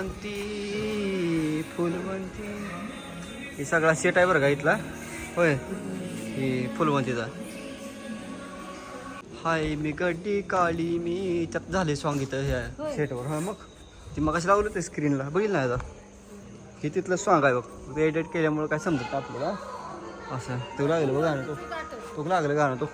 फुलवंती फुलवंती. हे सगळा सेट आहे बरं का इथला? होय. ही फुलवंतीचा. हाय मी गड्डी काळी मी त्यात झाले सॉंग इथं ह्या. सेटवर हा मग? ती मग लावलं ते स्क्रीनला बघितलं ना आता. हे तिथलं सॉंग आहे बघ. ते एडिट केल्यामुळे काय समजत नाही आपल्याला. असं. तो लागलं बघ गाणं तो. तो लागलं गाणं तो.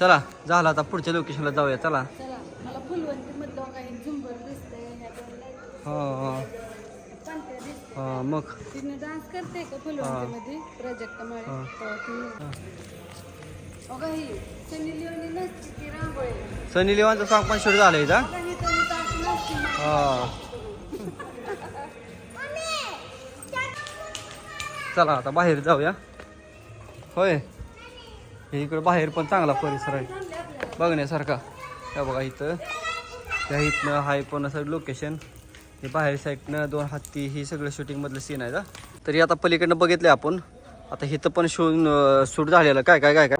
चला झालं आता पुढच्या लोकेशनला जाऊया चला. चला मला फुलवंती मधलं काही झुंबर दिसतंय ह्या दोन light हा हा, हा मग. तिने डान्स करते का फुलवंती मध्ये प्राजक्ता माळे हा. तेव्हा ती. अगं ही सनी लिओनी नसते ती रांगोळी. सनी लिवानचं सॉंग पण शूट झालं इथं. अगं ही तरी तास नसते हा. चला आता बाहेर जाऊया. होय. हे इकडं बाहेर पण चांगला परिसर आहे. बघण्यासारखा. त्या बघा इथं. त्या इथनं हाय पण असं लोकेशन हे बाहेर साईडनं दोन हत्ती ही सगळं शूटिंगमधलं सीन आहे का तरी आता पलीकडनं बघितलं आपण. आता इथं पण शूट शूट झालेलं. काय काय काय काय?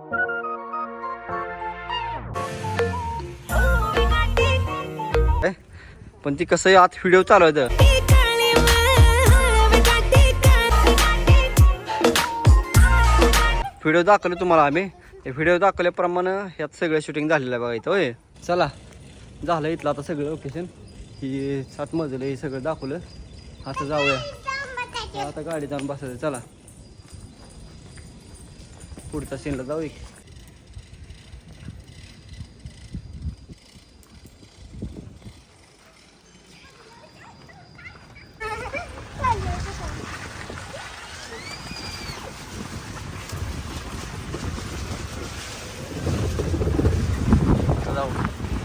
पण ती कसं आहे आत व्हिडिओ चालू आहे व्हिडिओ दाखवले तुम्हाला आम्ही. ते व्हिडिओ दाखवल्याप्रमाणे ह्यात सगळं शूटिंग झालेलं आहे बघा इथं होय. चला. झालं इथलं आता सगळं लोकेशन ही सात मजलं हे सगळं दाखवलं. आता जाऊया. आता गाडी जाऊन बसायचं. चला. पुढच्या सीनला जाऊ एक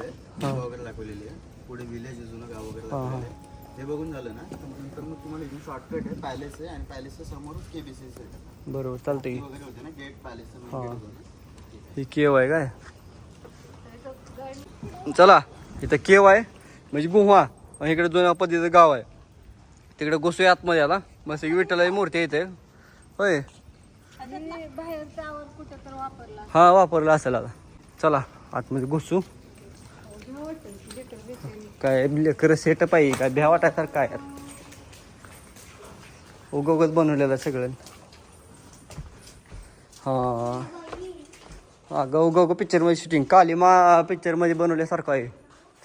आहे. गाव वगैरे दाखवलेली आहे. पुढे विलेज जुनं गाव वगैरे. दाखवलेलं आहे. बघून झालं ना तर नंतर मग तुम्हाला इथून शॉर्टकट आहे पॅलेस आहे आणि पॅलेसच्या समोरच केबीसी आहे. बरोबर चालतंय. वगैरे होते ना गेट पॅलेसचं हा. ही केव आहे काय? चला इथं केव आहे म्हणजे गुहा. आणि इकडे जुन्या पद्धतीचं गाव आहे. तिकडे घुसूया आतमध्ये आला मस्त विठ्ठलाची मूर्ती आहे इथे. होय. आणि बाहेरचा आवाज कुठं तर वापरला. हा वापरला असेल आता. चला आतमध्ये घुसू. काय लेकर सेटअप आहे काय भ्या वाटायसारखं काय उग उगच बनवलेलं आहे सगळं. हा. अगं ग उग उग पिक्चरमध्ये शूटिंग कालीमा पिक्चरमध्ये बनवल्यासारखं आहे.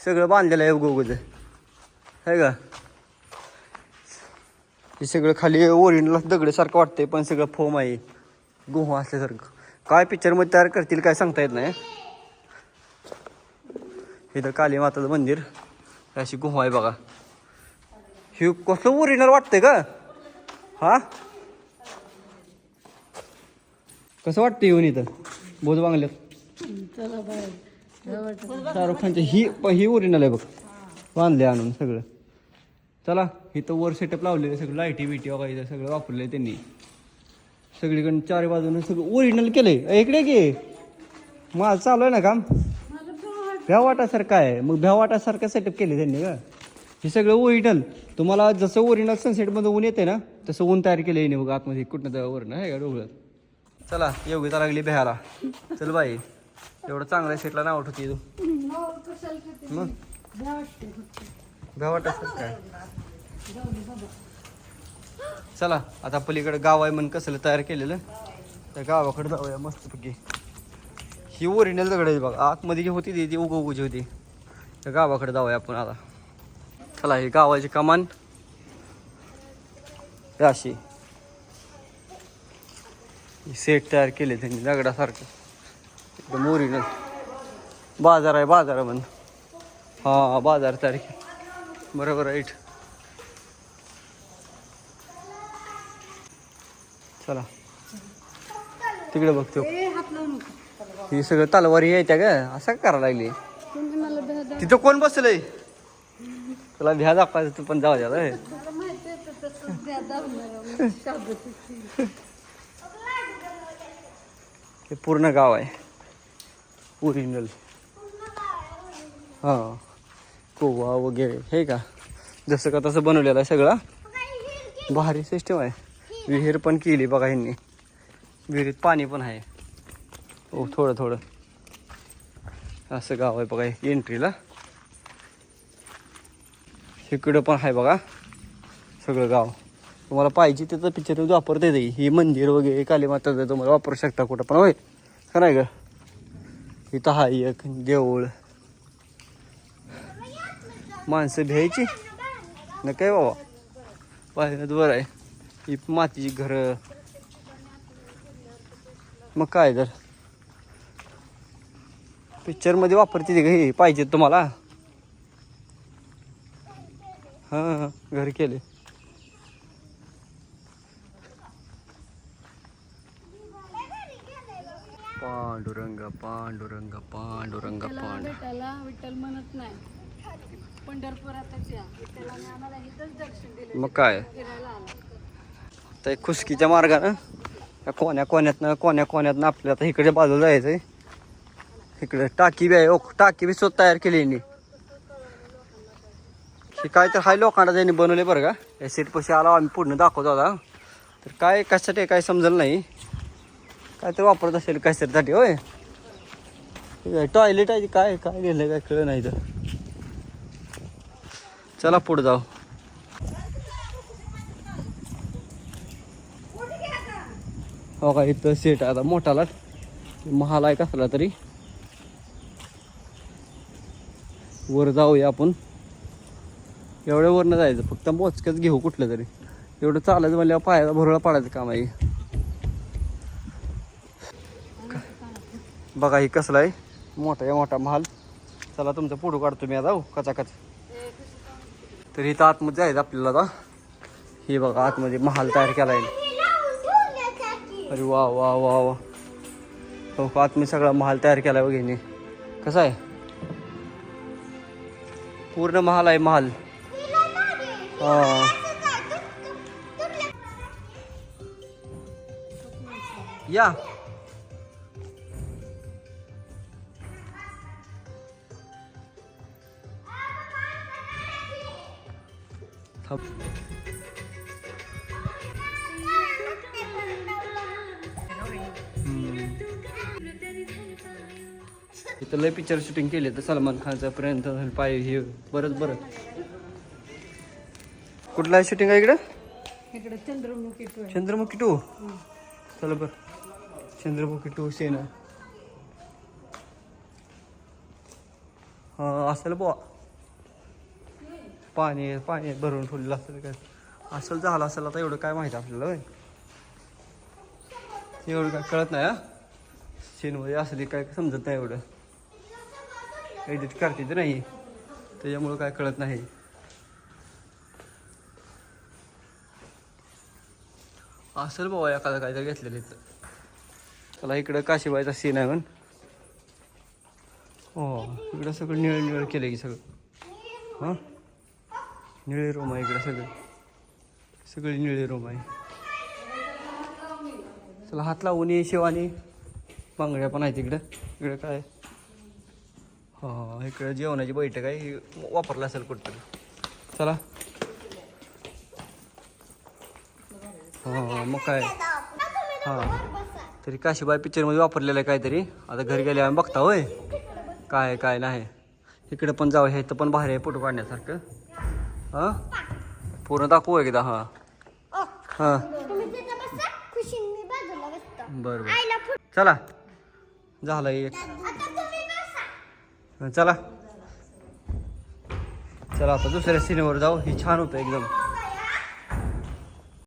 सगळं बांधलेलं आहे उग उगच आहे का? हे सगळं खाली ओरिजिनल दगडीसारखं वाटतंय पण सगळं फोम आहे. गुहा असल्यासारखं. काय पिक्चरमध्ये तयार करतील काय सांगता येत नाही. इथं काली माताचं मंदिर. अशी गुहा आहे बघा. हे कसं ओरिजिनल वाटतंय का हा? कसं वाटतं येऊन इथं? बोध बांगल्यात. चला शाहरुख खानचे ही ही ओरिजिनल आहे बघ. बांधले आणून सगळं. चला इथं वर सेटअप लावलेलं सगळं लाईटी बिटी वगैरे सगळं वापरलंय त्यांनी. सगळीकडून चार बाजूने सगळं ओरिजिनल केलंय. इकडे की? माझं चालू आहे ना काम? भ्यावाटासारखं वाटासारखं आहे. मग भ्यावाटासारखं सेटअप केले त्यांनी का हे सगळं ओरिजिनल. तुम्हाला जसं ओरिजिनल सनसेटमध्ये ऊन येते ना तसं ऊन तयार केलं आहे बघ आतमध्ये कुठनं त्या वरण आहे का डोळ्यात? चला योगिता लागली भ्याला चल बाई एवढं चांगल्या सेटला नाव होती तू. मग? भ्या वाटते चला आता पलीकडे गाव आहे म्हणून कसलं तयार केलेलं. त्या गावाकडे जाऊया मस्तपैकी. ही ओरिजिनल दगड आहे बघा. आतमध्ये जी होती ती ती उग उगूची होती. त्या गावाकडे जाऊया आपण आता. चला हे गावाची कमान. अशी. सेट तयार केले त्यांनी दगडासारखं. एकदम ओरिजिनल बाजार आहे बाजार आहे म्हण. हा बाजार तयार केला. बरोबर राईट चला. तिकडे बघतो. ही सगळं तलवारी यायच्या ग. असं करायला लागली? तिथं कोण बसलंय? तुला भ्या दाखवायचं तू पण जाऊ द्या हे पूर्ण गाव आहे. ओरिजिनल हा. कोवा वगैरे. हे का? जसं का तसं बनवलेलं आहे सगळं. भारी सिस्टम आहे. विहीर पण केली बघा ह्यांनी. विहिरीत पाणी पण आहे. हो थोडं थोडं. असं गाव आहे बघा एंट्रीला इकडं पण आहे बघा सगळं गाव. तुम्हाला पाहिजे त्याचं पिक्चर वापरता येते ही मंदिर वगैरे कालीमाताचं तुम्हाला वापरू शकता कुठं पण होय? का नाही ग? इथं हा एक देऊळ. माणसं भ्यायची? न काय बाबा? पाहिलं बरं आहे. ही मातीची घरं. मग काय तर. पिक्चरमध्ये वापरते ती का हे पाहिजे तुम्हाला. हां घर केले पांडुरंग पांडुरंग पांडुरंग त्याला विठ्ठल म्हणत नाही. पंढरपुरातच या. विठ्ठलाने आम्हाला इथंच दर्शन दिले मग काय? फिरायला आला. तर एक खुसकीच्या मार्गानं कोण्या कोण्यातनं कोण्या कोण्यातनं आपल्याला आता इकडे बाजूला जायचं आहे इकडे टाकी बी आहे. ओ टाकी बी स्वतः तयार केली यांनी. हे काय तर हाय लोकांना त्यांनी बनवले बरं का? या सीट पशी आला आम्ही पूर्ण दाखवतो आता. तर काय कशासाठी काय समजलं नाही. काय तर वापरत असेल कशासाठी होय? टॉयलेट आहे काय काय लिहिलं काय कळलं नाही तर चला पुढे जाऊ. हो का इथं सेट आता मोठाला. महाल आहे कसला तरी. वर जाऊया आपण. एवढ्या वरनं जायचं फक्त मोजकच घेऊ कुठलं तरी. एवढं चालायचं म्हणल्यावर पायाला भरळा पाडायचं काम आहे. बघा ही कसला आहे? मोठा आहे मोठा महाल. चला तुमचा फोटो काढतो मी आता. हो, कचाकच. तर इथं आतमध्ये जायचं आपल्याला आता. हे बघा आतमध्ये महाल तयार केला आहे अरे वा वा वा वा. हो का आत मी सगळा महाल तयार केला आहे बघ कसा आहे? पूर्ण महाल आहे महाल. या. इथं लय पिक्चर शूटिंग केले तर सलमान खानचा पर्यंत पाय हे बरंच बरं. कुठला शूटिंग आहे इकडं? इकडे चंद्रमुखी टोळ चंद्रमुखी टू चला बर. चंद्रमुखी टू सेना हा असेल बुवा. पाणी पाणी भरून ठेवलेलं असेल काय? असेल झालं असेल आता एवढं काय माहिती आपल्याला एवढं काय कळत नाही हा? सीनमध्ये असली काय समजत नाही एवढं. एडिट करते तर नाही. त्याच्यामुळं काय कळत नाही. असेल बाबा एखादा काहीतरी घेतलेलं इथं. चला इकडं काशीबाईचा सीन आहे पण हो इकडं सगळं निळ निळ केलं की सगळं. हां? निळे रूम आहे इकडं सगळं. सगळी निळे रूम आहे. चला हात लावून ये शिवानी. बांगड्या पण आहेत इकडं. इकडं काय? हा इकडे जेवणाची बैठक आहे ही वापरला असेल कुठतरी. चला. हा मग काय? हा. तरी काशीबाई पिक्चरमध्ये वापरलेलं आहे काहीतरी. आता घरी गेले आम्ही बघता होय. काय काय नाही. इकडे पण जाऊ हे इथं पण भारी आहे फोटो काढण्यासारखं. हां? पूर्ण दाखवू एकदा हां. हां. बरं बरं. चला. झालं एक. चला. चला आता दुसऱ्या सिनेमावर जाऊ. ही छान होतं एकदम.